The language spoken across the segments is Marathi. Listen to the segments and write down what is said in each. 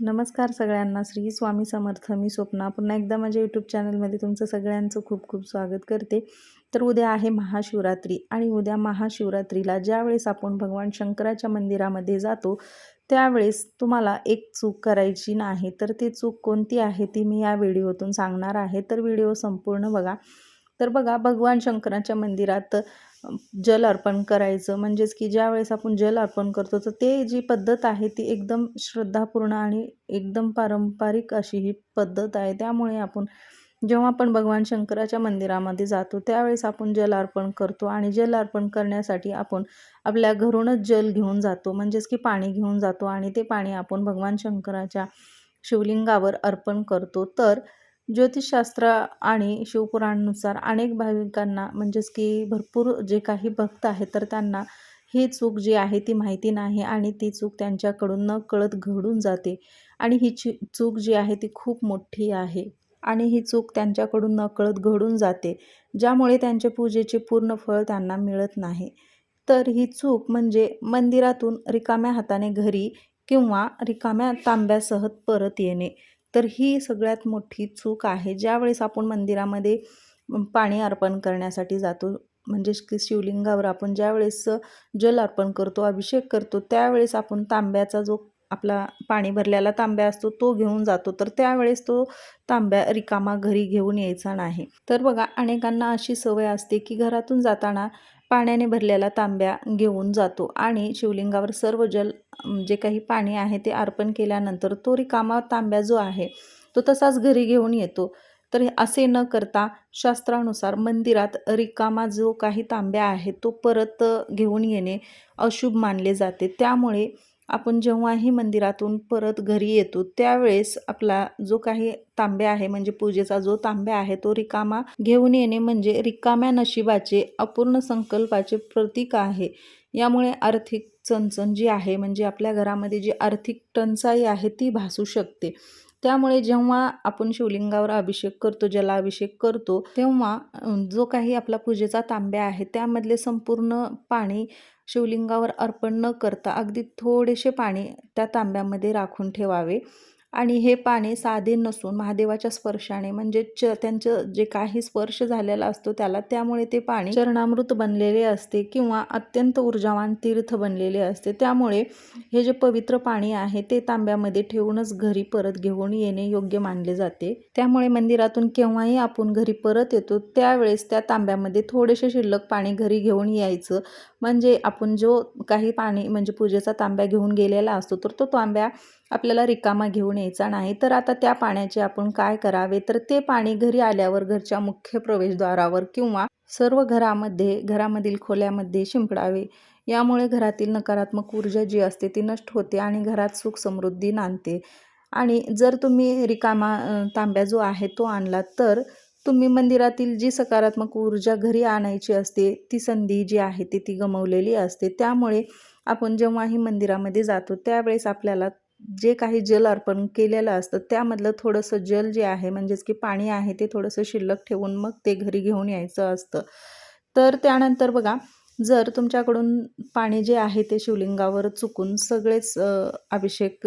नमस्कार सगळ्यांना. श्री स्वामी समर्थ. मी स्वप्ना. पुन्हा एकदा माझ्या यूट्यूब चॅनलमध्ये तुमचं सगळ्यांचं खूप खूप स्वागत करते. तर उद्या आहे महाशिवरात्री आणि उद्या महाशिवरात्रीला ज्यावेळेस आपण भगवान शंकराच्या मंदिरामध्ये जातो त्यावेळेस तुम्हाला एक चूक करायची नाही. तर ती चूक कोणती आहे ती मी या व्हिडिओतून सांगणार आहे. तर व्हिडिओ संपूर्ण बघा. तर बघा भगवान शंकराच्या मंदिरात जल अर्पण करायचं. म्हणजेच की ज्यावेळेस आपण जल अर्पण करतो तर ते जी पद्धत आहे ती एकदम श्रद्धापूर्ण आणि एकदम पारंपरिक अशी ही पद्धत आहे. त्यामुळे आपण जेव्हा आपण भगवान शंकराच्या मंदिरामध्ये जातो त्यावेळेस आपण जल अर्पण करतो आणि जल अर्पण करण्यासाठी आपण आपल्या घरूनच जल घेऊन जातो. म्हणजेच की पाणी घेऊन जातो आणि ते पाणी आपण भगवान शंकराच्या शिवलिंगावर अर्पण करतो. तर ज्योतिषशास्त्र आणि शिवपुराणानुसार अनेक भाविकांना म्हणजेच की भरपूर जे काही भक्त आहेत तर त्यांना ही चूक जी आहे ती माहिती नाही आणि ती चूक त्यांच्याकडून न कळत घडून जाते. आणि ही ची चूक जी आहे ती खूप मोठी आहे. आणि ही चूक त्यांच्याकडून न कळत घडून जाते ज्यामुळे त्यांच्या पूजेचे पूर्ण फळ त्यांना मिळत नाही. तर ही चूक म्हणजे मंदिरातून रिकाम्या हाताने घरी किंवा रिकाम्या तांब्यासह परत येणे. तर ही सगळ्यात मोठी चूक आहे. ज्यावेळेस आपण मंदिरामध्ये पाणी अर्पण करण्यासाठी जातो म्हणजेच की शिवलिंगावर आपण ज्यावेळेस जल अर्पण करतो अभिषेक करतो त्यावेळेस आपण तांब्याचा जो आपला पाणी भरलेला तांब्या असतो तो घेऊन जातो. तर त्यावेळेस तो तांब्या रिकामा घरी घेऊन यायचा नाही. तर बघा अनेकांना अशी सवय असते की घरातून जाताना पाण्याने भरलेला तांब्या घेऊन जातो आणि शिवलिंगावर सर्व जल जे काही पाणी आहे ते अर्पण केल्यानंतर तो रिकामा तांब्या जो आहे तो तसाच घरी घेऊन येतो. तर असे न करता शास्त्रानुसार मंदिरात रिकामा जो काही तांब्या आहे तो परत घेऊन येणे अशुभ मानले जाते. त्यामुळे आपण जेव्हाही मंदिरातून परत घरी येतो त्यावेळेस आपला जो काही तांब्या आहे म्हणजे पूजेचा जो तांब्या आहे तो रिकामा घेऊन येणे म्हणजे रिकाम्या नशिबाचे अपूर्ण संकल्पाचे प्रतीक आहे. यामुळे आर्थिक चणचण जी आहे म्हणजे आपल्या घरामध्ये जी आर्थिक टंचाई आहे ती भासू शकते. त्यामुळे जेव्हा आपण शिवलिंगावर अभिषेक करतो जलाभिषेक करतो तेव्हा जो काही आपला पूजेचा तांब्या आहे त्यामधले संपूर्ण पाणी शिवलिंगावर अर्पण न करता अगदी थोडेसे पाणी त्या तांब्यामध्ये राखून ठेवावे. आणि हे पाणी साधे नसून महादेवाच्या स्पर्शाने म्हणजे च त्यांचं जे काही स्पर्श झालेला असतो त्याला त्यामुळे ते पाणी चरणामृत बनलेले असते किंवा अत्यंत ऊर्जावान तीर्थ बनलेले असते. त्यामुळे हे जे पवित्र पाणी आहे ते तांब्यामध्ये ठेवूनच घरी परत घेऊन येणे योग्य मानले जाते. त्यामुळे मंदिरातून केव्हाही आपण घरी परत येतो त्यावेळेस त्या तांब्यामध्ये थोडेसे शिल्लक पाणी घरी घेऊन यायचं. म्हणजे आपण जो काही पाणी म्हणजे पूजेचा तांब्या घेऊन गेलेला असतो तर तो तांब्या आपल्याला रिकामा घेऊन यायचा नाही. तर आता त्या पाण्याचे आपण काय करावे? तर ते पाणी घरी आल्यावर घरच्या मुख्य प्रवेशद्वारावर किंवा सर्व घरामध्ये घरामधील खोल्यामध्ये शिंपडावे. यामुळे घरातील नकारात्मक ऊर्जा जी असते ती नष्ट होते आणि घरात सुख समृद्धी नांदते. आणि जर तुम्ही रिकामा तांब्या जो आहे तो आणला तर तुम्ही मंदिरातील जी सकारात्मक ऊर्जा घरी आणायची असते ती संधी जी आहे ती ती गमवलेली असते. त्यामुळे आपण जेव्हाही मंदिरामध्ये जातो त्यावेळेस आपल्याला जे काही जल अर्पण केलेलं असतं त्यामधलं थोडंसं जल जे आहे म्हणजेच की पाणी आहे ते थोडंसं शिल्लक ठेवून मग ते घरी घेऊन यायचं असतं. तर त्यानंतर बघा जर तुमच्याकडून पाणी जे आहे ते शिवलिंगावर चुकून सगळेच अभिषेक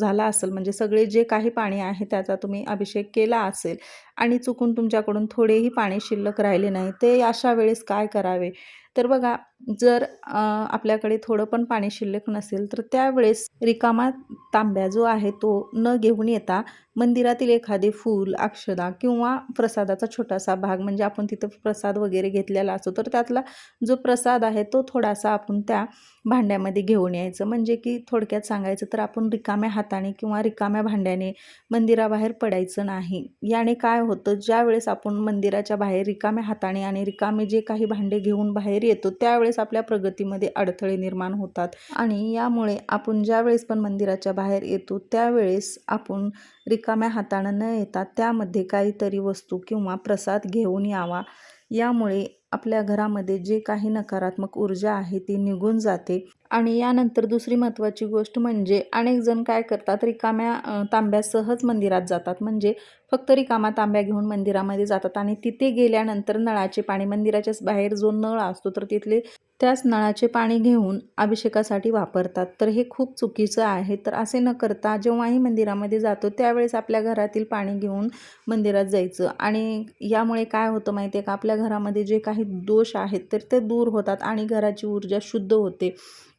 झाला असेल म्हणजे सगळे जे काही पाणी आहे त्याचा तुम्ही अभिषेक केला असेल आणि चुकून तुमच्याकडून थोडेही पाणी शिल्लक राहिले नाही ते अशा वेळेस काय करावे? तर बघा जर आपल्याकडे थोडं पण पाणी शिल्लक नसेल तर त्यावेळेस रिकामा तांब्या जो आहे तो न घेऊन येता मंदिरातील एखादे फूल अक्षदा किंवा प्रसादाचा छोटासा भाग म्हणजे आपण तिथं प्रसाद वगैरे घेतलेला असतो तर त्यातला जो प्रसाद आहे तो थोडासा आपण त्या भांड्यामध्ये घेऊन यायचं. म्हणजे की थोडक्यात सांगायचं तर आपण रिकाम्या हाताने किंवा रिकाम्या भांड्याने मंदिराबाहेर पडायचं नाही. याने काय होतं ज्यावेळेस आपण मंदिराच्या बाहेर रिकाम्या हाताने आणि रिकामे जे काही भांडे घेऊन बाहेर येतो त्यावेळेस आपल्या प्रगतीमध्ये अडथळे निर्माण होतात. आणि यामुळे आपण ज्यावेळेस पण मंदिराच्या बाहेर येतो त्यावेळेस आपण रिकाम्या हातानं न येता त्यामध्ये काहीतरी वस्तू किंवा प्रसाद घेऊन यावा. यामुळे आपल्या घरामध्ये जे काही नकारात्मक ऊर्जा आहे ती निघून जाते. आणि यानंतर दुसरी महत्त्वाची गोष्ट म्हणजे अनेक जण काय करतात रिकाम्या तांब्यासहच मंदिरात जातात. म्हणजे फक्त रिकामा तांब्या घेऊन मंदिरामध्ये जातात आणि तिथे गेल्यानंतर नळाचे पाणी मंदिराच्या बाहेर जो नळ असतो तर तिथले त्याच नळाचे पाणी घेऊन अभिषेकासाठी वापरतात. तर हे खूप चुकीचं आहे. तर असे न करता जेव्हाही मंदिरामध्ये जातो त्यावेळेस आपल्या घरातील पाणी घेऊन मंदिरात जायचं. आणि यामुळे काय होतं माहिती आहे का? आपल्या घरामध्ये जे काही दोष आहेत तर ते दूर होतात आणि घराची ऊर्जा शुद्ध होते.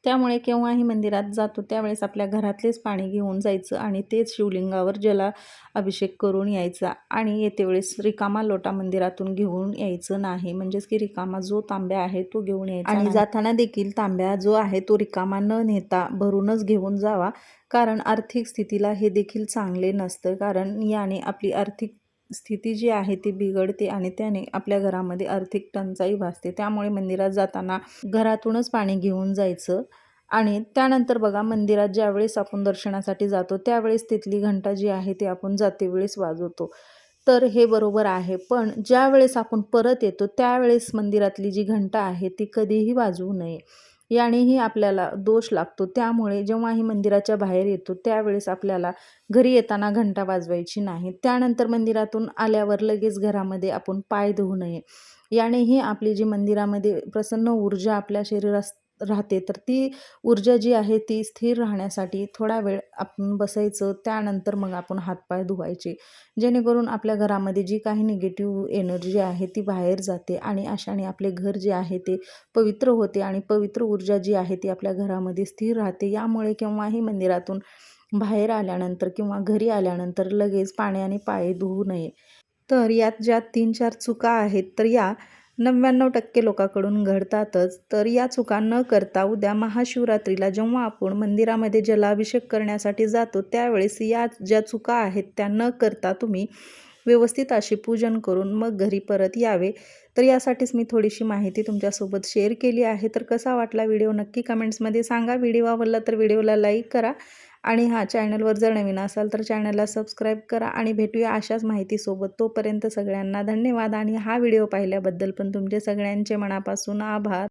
त्यामुळे केव्हाही मंदिरात जातो त्यावेळेस आपल्या घरातलेच पाणी घेऊन जायचं आणि तेच शिवलिंगावर जला अभिषेक करून यायचा. आणि येते वेळेस रिकामा लोटा मंदिरातून घेऊन यायचं नाही. म्हणजेच की रिकामा जो तांब्या आहे तो घेऊन यायचा आणि जाताना देखील तांब्या जो आहे तो रिकामा न नेता भरूनच घेऊन जावा. कारण आर्थिक स्थितीला हे देखील चांगले नसतं. कारण याने आपली आर्थिक स्थिती जी आहे ती बिघडते आणि त्याने आपल्या घरामध्ये आर्थिक टंचाई भासते. त्यामुळे मंदिरात जाताना घरातूनच पाणी घेऊन जायचं. आणि त्यानंतर बघा मंदिरात ज्यावेळेस आपण दर्शनासाठी जातो त्यावेळेस तिथली घंटा जी आहे ती आपण जाते वेळेस वाजवतो. तर हे बरोबर आहे. पण ज्यावेळेस आपण परत येतो त्यावेळेस मंदिरातली जी घंटा आहे ती कधीही वाजवू नये. यानेही आपल्याला दोष लागतो. त्यामुळे जेव्हाही मंदिराच्या बाहेर येतो त्यावेळेस आपल्याला घरी येताना घंटा वाजवायची नाही. त्यानंतर मंदिरातून आल्यावर लगेच घरामध्ये आपण पाय धुवू नये. यानेही आपली जी मंदिरामध्ये प्रसन्न ऊर्जा आपल्या शरीरास राहते तर ती ऊर्जा जी आहे ती स्थिर राहण्यासाठी थोडा वेळ आपण बसायचं त्यानंतर मग आपण हातपाय धुवायचे. जेणेकरून आपल्या घरामध्ये जी काही निगेटिव्ह एनर्जी आहे ती बाहेर जाते आणि अशाने आपले घर जे आहे ते पवित्र होते आणि पवित्र ऊर्जा जी आहे ती आपल्या घरामध्ये स्थिर राहते. यामुळे केव्हाही मंदिरातून बाहेर आल्यानंतर किंवा घरी आल्यानंतर लगेच पाण्याने पाय धुवू नये. तर यात ज्या तीन चार चुका आहेत तर या नव्याण्णव टक्के लोकांकडून घडतातच. तर या चुका न करता उद्या महाशिवरात्रीला जेव्हा आपण मंदिरामध्ये जलाभिषेक करण्यासाठी जातो त्यावेळेस या ज्या चुका आहेत त्या न करता तुम्ही व्यवस्थित अशी पूजन करून मग घरी परत यावे. तर यासाठीच मी थोडीशी माहिती तुमच्यासोबत शेअर केली आहे. तर कसा वाटला व्हिडिओ नक्की कमेंट्समध्ये सांगा. व्हिडिओ आवडला तर व्हिडिओला लाईक करा. आणि हा चॅनलवर जर नवीन असाल तर चॅनलला सबस्क्राईब करा आणि भेटूया अशाच माहितीसोबत. तोपर्यंत सगळ्यांना धन्यवाद आणि हा व्हिडिओ पाहिल्याबद्दल पण तुमचे सगळ्यांचे मनापासून आभार.